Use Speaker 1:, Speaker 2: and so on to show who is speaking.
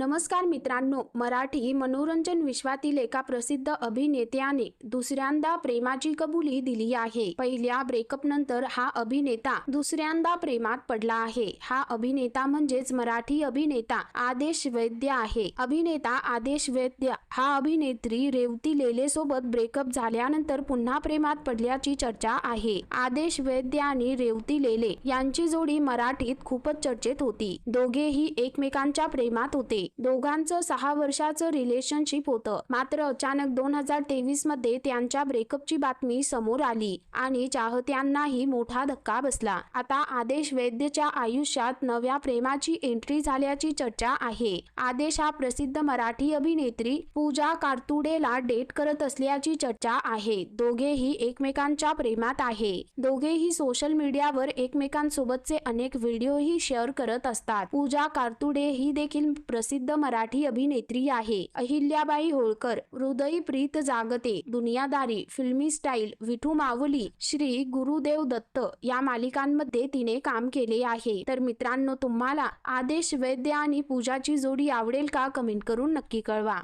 Speaker 1: नमस्कार मित्रांनो मराठी मनोरंजन विश्वातील एका प्रसिद्ध अभिनेत्याने दुसऱ्यांदा प्रेमाची कबुली दिली आहे. पहिल्या ब्रेकअप नंतर हा अभिनेता दुसऱ्यांदा प्रेमात पडला आहे. हा अभिनेता म्हणजेच मराठी अभिनेता आदेश वैद्य आहे. अभिनेता आदेश वैद्य हा अभिनेत्री रेवती लेले सोबत ब्रेकअप झाल्यानंतर पुन्हा प्रेमात पडल्याची चर्चा आहे. आदेश वैद्य आणि रेवती लेले यांची जोडी मराठीत खूपच चर्चेत होती. दोघेही एकमेकांच्या प्रेमात होते. दोघांचं सहा वर्षाचं रिलेशनशिप होतं. मात्र अचानक दोन हजार तेवीसमध्ये त्यांच्या ब्रेकअपची बातमी समोर आली आणि चाहत्यांनाही मोठा धक्का बसला. आता आदेश वैद्यच्या आयुष्यात नव्या प्रेमाची एंट्री झाल्याची चर्चा आहे. आदेश हा प्रसिद्ध मराठी अभिनेत्री पूजा कारतुडेला डेट करत असल्याची चर्चा आहे. दोघेही एकमेकांच्या प्रेमात आहे. दोघेही सोशल मीडियावर एकमेकांसोबतचे अनेक व्हिडिओही शेअर करत असतात. पूजा कारतुडे ही देखील प्रसिद्ध मराठी अभिनेत्री आहे. अहिल्याबाई होळकर हृदयी प्रीत जागते दुनियादारी फिल्मी स्टाईल विठू माऊली श्री गुरुदेव दत्त या मालिकांमध्ये तिने काम केले आहे. तर मित्रांनो तुम्हाला आदेश वैद्य आणि पूजाची जोडी आवडेल का? कमेंट करून नक्की कळवा.